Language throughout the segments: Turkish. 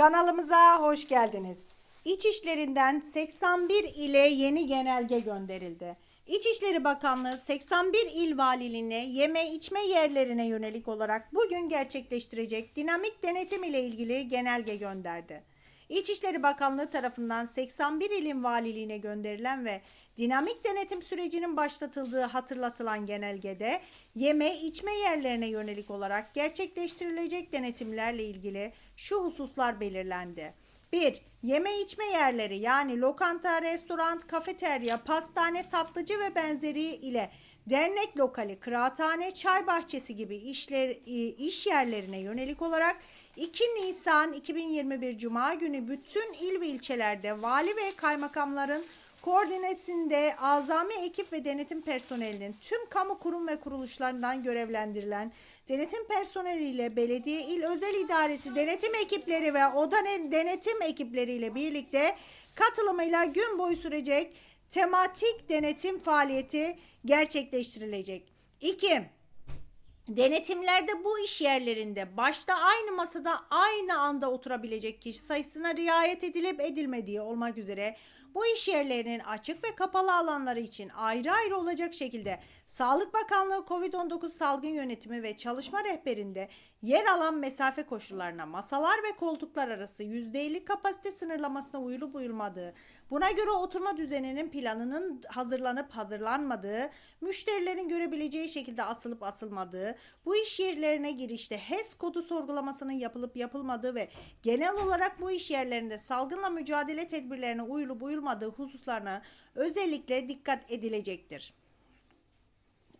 Kanalımıza hoş geldiniz. İçişlerinden 81 ile yeni genelge gönderildi. İçişleri Bakanlığı 81 il valiliğine yeme içme yerlerine yönelik olarak bugün gerçekleştirecek dinamik denetim ile ilgili genelge gönderdi. İçişleri Bakanlığı tarafından 81 ilin valiliğine gönderilen ve dinamik denetim sürecinin başlatıldığı hatırlatılan genelgede yeme içme yerlerine yönelik olarak gerçekleştirilecek denetimlerle ilgili şu hususlar belirlendi. 1. Yeme içme yerleri yani lokanta, restoran, kafeterya, pastane, tatlıcı ve benzeri ile dernek lokali, kıraathane, çay bahçesi gibi işler, iş yerlerine yönelik olarak 2 Nisan 2021 Cuma günü bütün il ve ilçelerde vali ve kaymakamların koordinesinde azami ekip ve denetim personelinin tüm kamu kurum ve kuruluşlarından görevlendirilen denetim personeliyle belediye il özel idaresi denetim ekipleri ve oda denetim ekipleriyle birlikte katılımıyla gün boyu sürecek tematik denetim faaliyeti gerçekleştirilecek. 2. Denetimlerde bu iş yerlerinde başta aynı masada aynı anda oturabilecek kişi sayısına riayet edilip edilmediği olmak üzere bu iş yerlerinin açık ve kapalı alanları için ayrı ayrı olacak şekilde Sağlık Bakanlığı COVID-19 salgın yönetimi ve çalışma rehberinde yer alan mesafe koşullarına masalar ve koltuklar arası %50 kapasite sınırlamasına uyulup uyulmadığı, buna göre oturma düzeninin planının hazırlanıp hazırlanmadığı, müşterilerin görebileceği şekilde asılıp asılmadığı, bu iş yerlerine girişte HES kodu sorgulamasının yapılıp yapılmadığı ve genel olarak bu iş yerlerinde salgınla mücadele tedbirlerine uyulup uyulmadığı hususlarına özellikle dikkat edilecektir.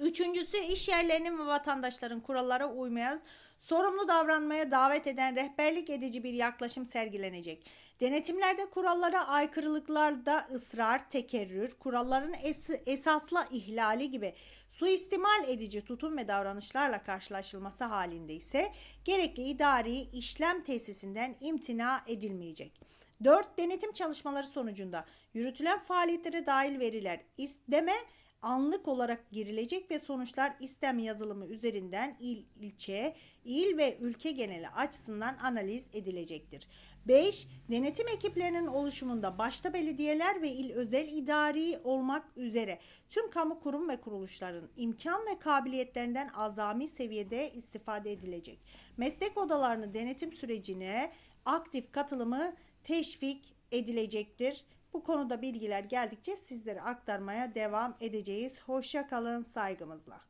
Üçüncüsü iş yerlerinin ve vatandaşların kurallara uymaya, sorumlu davranmaya davet eden rehberlik edici bir yaklaşım sergilenecek. Denetimlerde kurallara aykırılıklarda ısrar, tekerrür, kuralların es- esasla ihlali gibi suistimal edici tutum ve davranışlarla karşılaşılması halinde ise gerekli idari işlem tesisinden imtina edilmeyecek. 4. Denetim çalışmaları sonucunda yürütülen faaliyetlere dahil veriler isteme anlık olarak girilecek ve sonuçlar istem yazılımı üzerinden il, ilçe, il ve ülke geneli açısından analiz edilecektir. 5. Denetim ekiplerinin oluşumunda başta belediyeler ve il özel idari olmak üzere tüm kamu kurum ve kuruluşların imkan ve kabiliyetlerinden azami seviyede istifade edilecek. Meslek odalarını denetim sürecine aktif katılımı teşvik edilecektir. Bu konuda bilgiler geldikçe sizlere aktarmaya devam edeceğiz. Hoşça kalın saygımızla.